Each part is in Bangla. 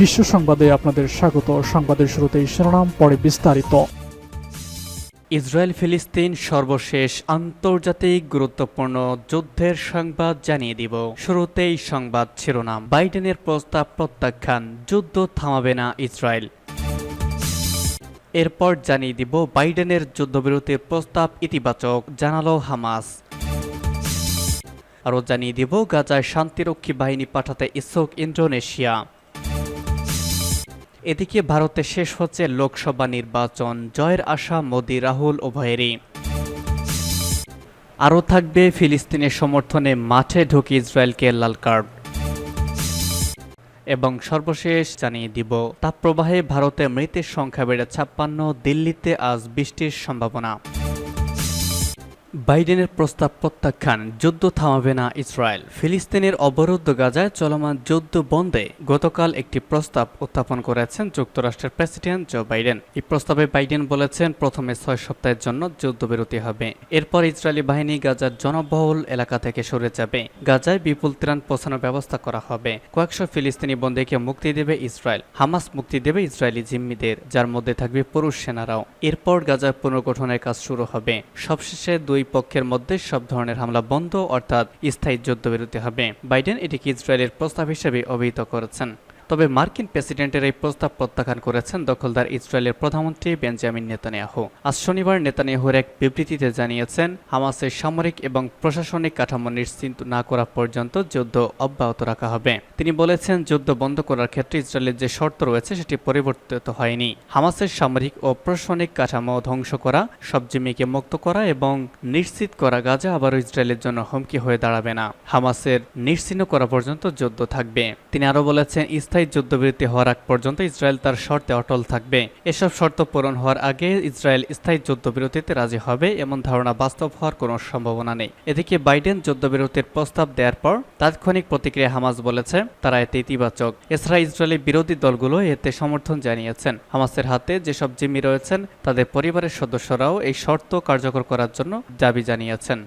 বিশ্ব সংবাদে আপনাদের স্বাগত। সংবাদের শুরুতেই শিরোনাম, পরে বিস্তারিত। ইসরায়েল ফিলিস্তিন সর্বশেষ আন্তর্জাতিক গুরুত্বপূর্ণ যুদ্ধের সংবাদ জানিয়ে দিব। শুরুতেই সংবাদ শিরোনাম। বাইডেনের প্রস্তাব প্রত্যাখ্যান। যুদ্ধ থামাবে না ইসরায়েল। এরপর জানিয়ে দিব বাইডেনের যুদ্ধবিরতির প্রস্তাব ইতিবাচক, জানালো হামাস। আরও জানিয়ে দিব, গাজায় শান্তিরক্ষী বাহিনী পাঠাতে ইচ্ছুক ইন্দোনেশিয়া। এদিকে ভারতে শেষ হচ্ছে লোকসভা নির্বাচন। জয়ের আশা মোদি, রাহুল উভয়েরই। আরও থাকবে ফিলিস্তিনের সমর্থনে মাঠে ঢুকে ইসরায়েলকে লাল কার্ড। এবং সর্বশেষ জানিয়ে দিব, তাপপ্রবাহে ভারতে মৃতের সংখ্যা বেড়ে ছাপ্পান্ন, দিল্লিতে আজ বৃষ্টির সম্ভাবনা। বাইডেনের প্রস্তাব প্রত্যাখ্যান, যুদ্ধ থামাবে না ইসরায়েল। ফিলিস্তিনের অবরুদ্ধ গাজায় চলমান যুদ্ধ বন্ধে গতকাল একটি প্রস্তাব উত্থাপন করেছেন যুক্তরাষ্ট্রের প্রেসিডেন্ট জো বাইডেন। এই প্রস্তাবে বাইডেন বলেছেন, প্রথমে ছয় সপ্তাহের জন্য যুদ্ধবিরতি হবে। এরপর ইসরায়েলি বাহিনী গাজার জনবহুল এলাকা থেকে সরে যাবে। গাজায় বিপুল ত্রাণ পৌঁছানোর ব্যবস্থা করা হবে। কয়েকশো ফিলিস্তিনি বন্দীকে মুক্তি দেবে ইসরায়েল। হামাস মুক্তি দেবে ইসরায়েলি জিম্মিদের। যার মধ্যে থাকবে পুরুষ সেনারাও। এরপর গাজার পুনর্গঠনের কাজ শুরু হবে। সবশেষে দুই পক্ষের মধ্যে সব ধরনের হামলা বন্ধ, অর্থাৎ স্থায়ী যুদ্ধবিরতি হবে। বাইডেন এটিকে ইসরায়েলের প্রস্তাব হিসেবে অভিহিত করেছেন। তবে মার্কিন প্রেসিডেন্টের এই প্রস্তাব প্রত্যাখ্যান করেছেন দখলদার ইসরায়েলের প্রধানমন্ত্রী বেঞ্জামিন নেতানিয়াহু। আজ শনিবার নেতানিয়াহুর এক বিবৃতিতে জানিয়েছেন, হামাসের সামরিক এবং প্রশাসনিক কাঠামো নিশ্চিন্ত না করা পর্যন্ত যুদ্ধ অব্যাহত রাখা হবে। তিনি বলেছেন, যুদ্ধ বন্ধ করার ক্ষেত্রে ইসরায়েলের যে শর্ত রয়েছে সেটি পরিবর্তিত হয়নি। হামাসের সামরিক ও প্রশাসনিক কাঠামো ধ্বংস করা, সব জিম্মিকে মুক্ত করা এবং নিশ্চিত করা গাজা আবারও ইসরায়েলের জন্য হুমকি হয়ে দাঁড়াবে না। হামাসের নিশ্চিহ্ন করা পর্যন্ত যুদ্ধ থাকবে। তিনি আরও বলেছেন, স্থায়ী যুদ্ধবিরতি হওয়ার আগ পর্যন্ত ইসরায়েল তার শর্তে অটল থাকবে। এসব শর্ত পূরণ হওয়ার আগে ইসরায়েল স্থায়ী যুদ্ধবিরতিতে রাজি হবে এমন ধারণা বাস্তব হওয়ার কোনো সম্ভাবনা নেই। এদিকে বাইডেন যুদ্ধবিরতির প্রস্তাব দেওয়ার পর তাৎক্ষণিক প্রতিক্রিয়া হামাস বলেছে, তারা এতে ইতিবাচক। এছাড়া ইসরায়েলি বিরোধী দলগুলো এতে সমর্থন জানিয়েছেন। হামাসের হাতে যেসব জিম্মি রয়েছেন, তাদের পরিবারের সদস্যরাও এই শর্ত কার্যকর করার জন্য দাবি জানিয়েছেন।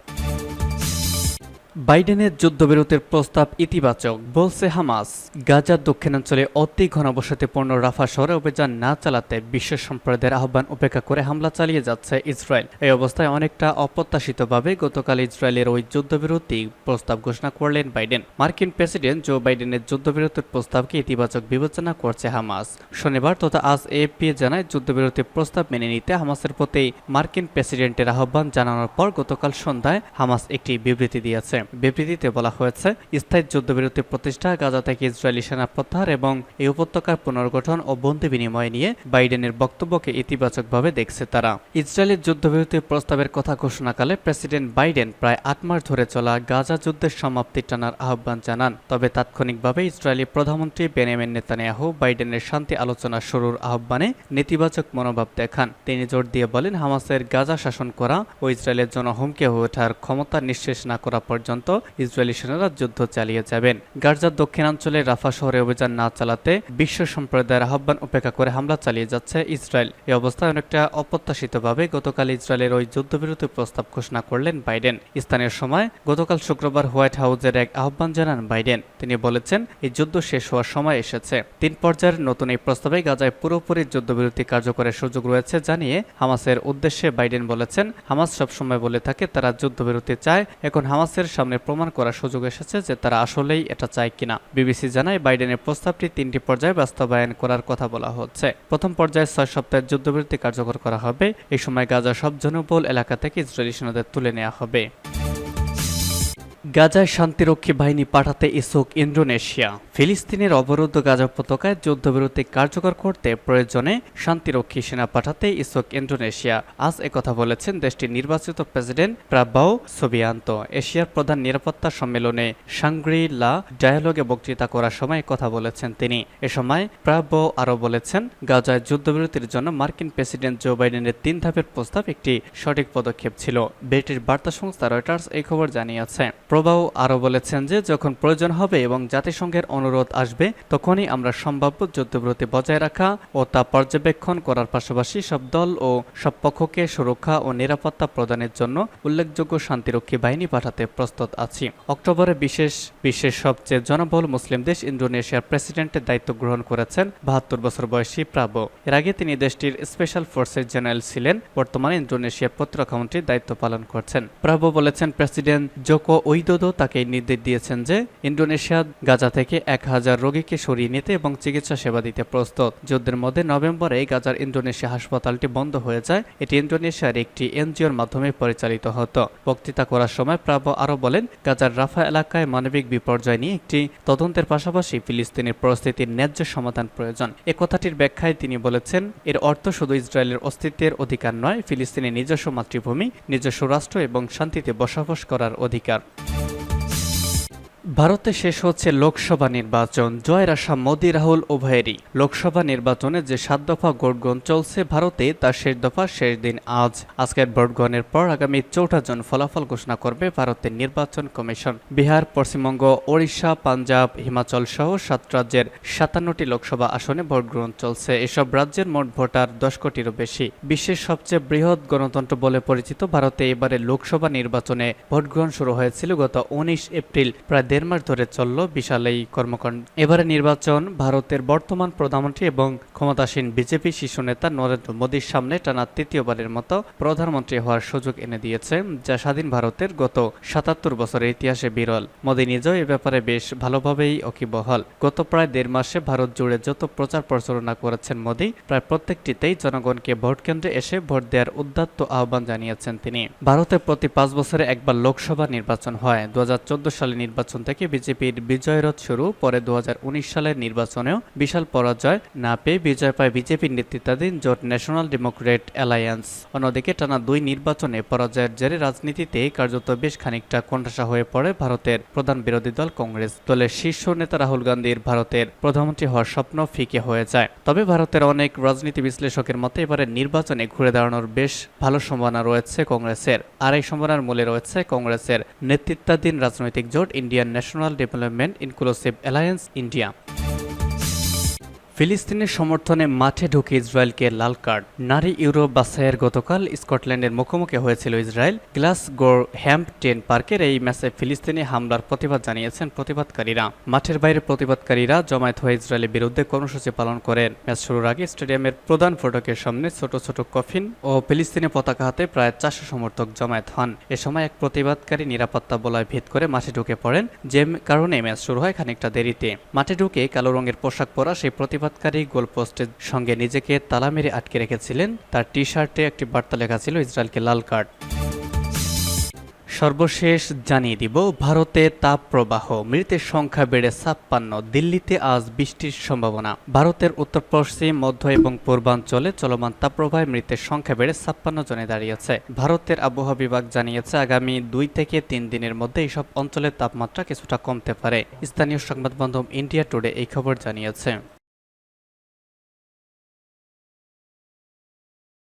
বাইডেনের যুদ্ধবিরতির প্রস্তাব ইতিবাচক, বলছে হামাস। গাজার দক্ষিণাঞ্চলে অতি ঘনবসতিপূর্ণ রাফা শহরে অভিযান না চালাতে বিশ্ব সম্প্রদায়ের আহ্বান উপেক্ষা করে হামলা চালিয়ে যাচ্ছে ইসরায়েল। এই অবস্থায় অনেকটা অপ্রত্যাশিতভাবে গতকাল ইসরায়েলের ওই যুদ্ধবিরতি প্রস্তাব ঘোষণা করলেন বাইডেন। মার্কিন প্রেসিডেন্ট জো বাইডেনের যুদ্ধবিরতির প্রস্তাবকে ইতিবাচক বিবেচনা করছে হামাস। শনিবার তথা আজ এএফপি জানায়, যুদ্ধবিরতির প্রস্তাব মেনে নিতে হামাসের প্রতি মার্কিন প্রেসিডেন্টের আহ্বান জানানোর পর গতকাল সন্ধ্যায় হামাস একটি বিবৃতি দিয়েছে। বিবৃতিতে বলা হয়েছে, স্থায়ী যুদ্ধবিরতি প্রতিষ্ঠা, গাজা থেকে ইসরায়েলি সেনা প্রত্যাহার এবং এই উপত্যকার পুনর্গঠন ও বন্দি বিনিময় নিয়ে বাইডেনের বক্তব্যকে ইতিবাচকভাবে দেখছে তারা। ইসরায়েলের যুদ্ধবিরতির প্রস্তাবের কথা ঘোষণাকালে প্রেসিডেন্ট বাইডেন প্রায় আট মাস ধরে চলা গাজা যুদ্ধের সমাপ্তি টানার আহ্বান জানান। তবে তাৎক্ষণিকভাবে ইসরায়েলি প্রধানমন্ত্রী বেনিয়ামিন নেতানিয়াহু বাইডেনের শান্তি আলোচনা শুরুর আহ্বানে নেতিবাচক মনোভাব দেখান। তিনি জোর দিয়ে বলেন, হামাসের গাজা শাসন করা ও ইসরায়েলের জন্য হুমকি হয়ে ওঠার ক্ষমতা নিঃশেষ না করা পর্যন্ত ইসরায়েলি সেনারা যুদ্ধ চালিয়ে যাবেন। গাজার দক্ষিণাঞ্চলে রাফা শহরে অভিযান না চালাতে বিশ্ব সম্প্রদায়ের আহ্বান উপেক্ষা করে হামলা চালিয়ে যাচ্ছে ইসরায়েল। এই অবস্থায় অনেকটা অপ্রত্যাশিতভাবে গতকাল ইসরায়েলের ওই যুদ্ধবিরতি প্রস্তাব ঘোষণা করলেন বাইডেন। স্থানীয় সময় গতকাল শুক্রবার হোয়াইট হাউসের এক আহ্বান জানান বাইডেন। তিনি বলেছেন, এই যুদ্ধ শেষ হওয়ার সময় এসেছে। তিন পর্যায়ের নতুন এই প্রস্তাবে গাজায় পুরোপুরি যুদ্ধবিরতি কার্যকরের সুযোগ রয়েছে জানিয়ে হামাসের উদ্দেশ্যে বাইডেন বলেছেন, হামাস সবসময় বলে থাকে, তারা যুদ্ধবিরতি চায়। এখন হামাসের সামনে প্রমাণ করার সুযোগ এসেছে যে তারা আসলেই এটা চায় কিনা। বিবিসি জানায়, বাইডেনের প্রস্তাবটি তিনটি পর্যায়ে বাস্তবায়ন করার কথা বলা হচ্ছে। প্রথম পর্যায়ে ছয় সপ্তাহের যুদ্ধবিরতি কার্যকর করা হবে। এই সময় গাজা সব জনবল এলাকা থেকে ইসরায়েলি সেনাদের তুলে নেওয়া হবে। গাজায় শান্তিরক্ষী বাহিনী পাঠাতে ইসুক ইন্দোনেশিয়া। ফিলিস্তিনের অবরুদ্ধ গাজা উপত্যকায় যুদ্ধবিরতি কার্যকর করতে প্রয়োজনে শান্তিরক্ষী সেনা পাঠাতে ইসুক ইন্দোনেশিয়া। আজ একথা বলেছেন দেশটির নির্বাচিত প্রেসিডেন্ট প্রাব্বাও সোবিয়ান্ত। এশিয়ার প্রধান নিরাপত্তা সম্মেলনে সাংগ্রি লা ডায়ালগে বক্তৃতা করার সময় কথা বলেছেন তিনি। এ সময় প্রাব্য আরও বলেছেন, গাজায় যুদ্ধবিরতির জন্য মার্কিন প্রেসিডেন্ট জো বাইডেনের তিন ধাপের প্রস্তাব একটি সঠিক পদক্ষেপ ছিল। ব্রিটিশ বার্তা সংস্থা রয়টার্স এই খবর জানিয়েছে। প্রবাহ আরও বলেছেন যে, যখন প্রয়োজন হবে এবং জাতিসংঘের অনুরোধ আসবে, তখনই আমরা সম্ভাব্য যুদ্ধবিরতি বজায় রাখা ও তা পর্যবেক্ষণ করার পাশাপাশি সব দল ও সব পক্ষকে সুরক্ষা ও নিরাপত্তা প্রদানের জন্য উল্লেখযোগ্য শান্তিরক্ষী বাহিনী পাঠাতে প্রস্তুত আছি। অক্টোবরে বিশেষ, বিশ্বের সবচেয়ে জনবহুল মুসলিম দেশ ইন্দোনেশিয়ার প্রেসিডেন্টের দায়িত্ব গ্রহণ করেছেন বাহাত্তর বছর বয়সী প্রাবো। এর আগে তিনি দেশটির স্পেশাল ফোর্সের জেনারেল ছিলেন, বর্তমানে ইন্দোনেশিয়ার প্রতিরক্ষা মন্ত্রীর দায়িত্ব পালন করছেন। প্রাবো বলেছেন, প্রেসিডেন্ট জোকো উইদোদো তাকে নির্দেশ দিয়েছেন যে ইন্দোনেশিয়া, গাজা থেকে এক হাজার রোগীকে সরিয়ে নিতে এবং চিকিৎসা সেবা দিতে প্রস্তুত। যুদ্ধের মধ্যে নভেম্বরে গাজার ইন্দোনেশিয়া হাসপাতালটি বন্ধ হয়ে যায়। এটি ইন্দোনেশিয়ার একটি এনজিওর মাধ্যমে পরিচালিত হতো। বক্তৃতা করার সময় প্রাবো আরও বলেন, গাজার রাফা এলাকায় মানবিক বিপর্যয় নিয়ে একটি তদন্তের পাশাপাশি ফিলিস্তিনের পরিস্থিতির ন্যায্য সমাধান প্রয়োজন। এ কথাটির ব্যাখ্যায় তিনি বলেছেন, এর অর্থ শুধু ইসরায়েলের অস্তিত্বের অধিকার নয়, ফিলিস্তিনের নিজস্ব মাতৃভূমি, নিজস্ব রাষ্ট্র এবং শান্তিতে বসবাস করার অধিকার। ভারতে শেষ হচ্ছে লোকসভা নির্বাচন। জয়ের আশা মোদি, রাহুল উভয়েরই। লোকসভা নির্বাচনে যে সাত দফা ভোটগ্রহণ চলছে ভারতে তার শেষ দফা শেষ দিন আজ। আজকের ভোটগ্রহণের পর আগামী চৌঠা জন ফলাফল ঘোষণা করবে ভারতের নির্বাচন কমিশন। বিহার, পশ্চিমবঙ্গ, ওড়িশা, পাঞ্জাব, হিমাচল সহ সাত রাজ্যের সাতান্নটি লোকসভা আসনে ভোটগ্রহণ চলছে। এসব রাজ্যের মোট ভোটার দশ কোটিরও বেশি। বিশ্বের সবচেয়ে বৃহৎ গণতন্ত্র বলে পরিচিত ভারতে এবারে লোকসভা নির্বাচনে ভোটগ্রহণ শুরু হয়েছিল গত উনিশ এপ্রিল, প্রায় দেড় মাস ধরে চলল বিশাল এই কর্মকাণ্ড। এবারে নির্বাচন ভারতের বর্তমান প্রধানমন্ত্রী এবং ক্ষমতাসীন বিজেপি শীর্ষ নেতা নরেন্দ্র মোদীর সামনে টানা তৃতীয়বারের মতো প্রধানমন্ত্রী হওয়ার সুযোগ এনে দিয়েছে, যা স্বাধীন ভারতের গত সাতাত্তর বছরের ইতিহাসে বিরল। মোদী নিজেও এ ব্যাপারে বেশ ভালোভাবেই অকিবহল। গত প্রায় দেড় মাসে ভারত জুড়ে যত প্রচার প্রচারণা করেছেন মোদী, প্রায় প্রত্যেকটিতেই জনগণকে ভোট কেন্দ্রে এসে ভোট দেওয়ার উদ্দাত্ত আহ্বান জানিয়েছেন তিনি। ভারতে প্রতি পাঁচ বছরে একবার লোকসভা নির্বাচন হয়। দু হাজার চোদ্দ সালে নির্বাচন থেকে বিজেপির বিজয়রথ শুরু, পরে দু হাজার উনিশ সালের নির্বাচনেও বিশাল পরাজয় না পেয়ে বিজয় পায় বিজেপির নেতৃত্বাধীন জোট ন্যাশনাল ডেমোক্রেট অ্যালায়েন্স। অন্যদিকে টানা দুই নির্বাচনে পরাজয়ের জেরে রাজনীতিতে কার্যত বেশ খানিকটা কোণঠাসা হয়ে পড়ে ভারতের প্রধান বিরোধী দল কংগ্রেস। দলের শীর্ষ নেতা রাহুল গান্ধীর ভারতের প্রধানমন্ত্রী হওয়ার স্বপ্ন ফিকে হয়ে যায়। তবে ভারতের অনেক রাজনীতি বিশ্লেষকের মতে এবারে নির্বাচনে ঘুরে দাঁড়ানোর বেশ ভালো সম্ভাবনা রয়েছে কংগ্রেসের। আর এই সম্ভাবনার মূলে রয়েছে কংগ্রেসের নেতৃত্বাধীন রাজনৈতিক জোট Indian National development inclusive alliance India ফিলিস্তিনের সমর্থনে মাঠে ঢুকে ইসরায়েলকে লাল কার্ড। নারী ইউরোপ বাছাইয়ের গতকাল স্কটল্যান্ডের মুখোমুখি হয়েছিল ইসরায়েল। গ্লাসগোর হ্যাম্পটেন পার্কের এই ম্যাচে ফিলিস্তিনি হামলার প্রতিবাদ জানিয়েছেন প্রতিবাদকারীরা। মাঠের বাইরে প্রতিবাদকারীরা জমায়েত হয়ে ইসরায়েলের বিরুদ্ধে কর্মসূচি পালন করেন। ম্যাচ শুরুর আগে স্টেডিয়ামের প্রধান ফটকের সামনে ছোট ছোট কফিন ও ফিলিস্তিনি পতাকা হাতে প্রায় চারশো সমর্থক জমায়েত হন। এ সময় এক প্রতিবাদকারী নিরাপত্তা বলয় ভেদ করে মাঠে ঢুকে পড়েন। যে কারণে ম্যাচ শুরু হয় খানিকটা দেরিতে। মাঠে ঢুকে কালো রঙের পোশাক পরা সেই প্রতিবাদকারী গোলপোস্টের সঙ্গে নিজেকে তালা মেরে আটকে রেখেছিলেন। তার টি শার্টে একটি বার্তা লেখা ছিল ইসরায়েলকে লাল কার্ড। সর্বশেষ জানিয়ে দিব, ভারতে তাপ প্রবাহ মৃতের সংখ্যা বেড়ে ছাপ্পান্ন, দিল্লিতে আজ বৃষ্টির সম্ভাবনা। ভারতের উত্তর পশ্চিম, মধ্য এবং পূর্বাঞ্চলে চলমান তাপপ্রবাহে মৃতের সংখ্যা বেড়ে ছাপ্পান্ন জনে দাঁড়িয়েছে। ভারতের আবহাওয়া বিভাগ জানিয়েছে, আগামী দুই থেকে তিন দিনের মধ্যে এইসব অঞ্চলের তাপমাত্রা কিছুটা কমতে পারে। স্থানীয় সংবাদ মাধ্যম ইন্ডিয়া টুডে এই খবর জানিয়েছে।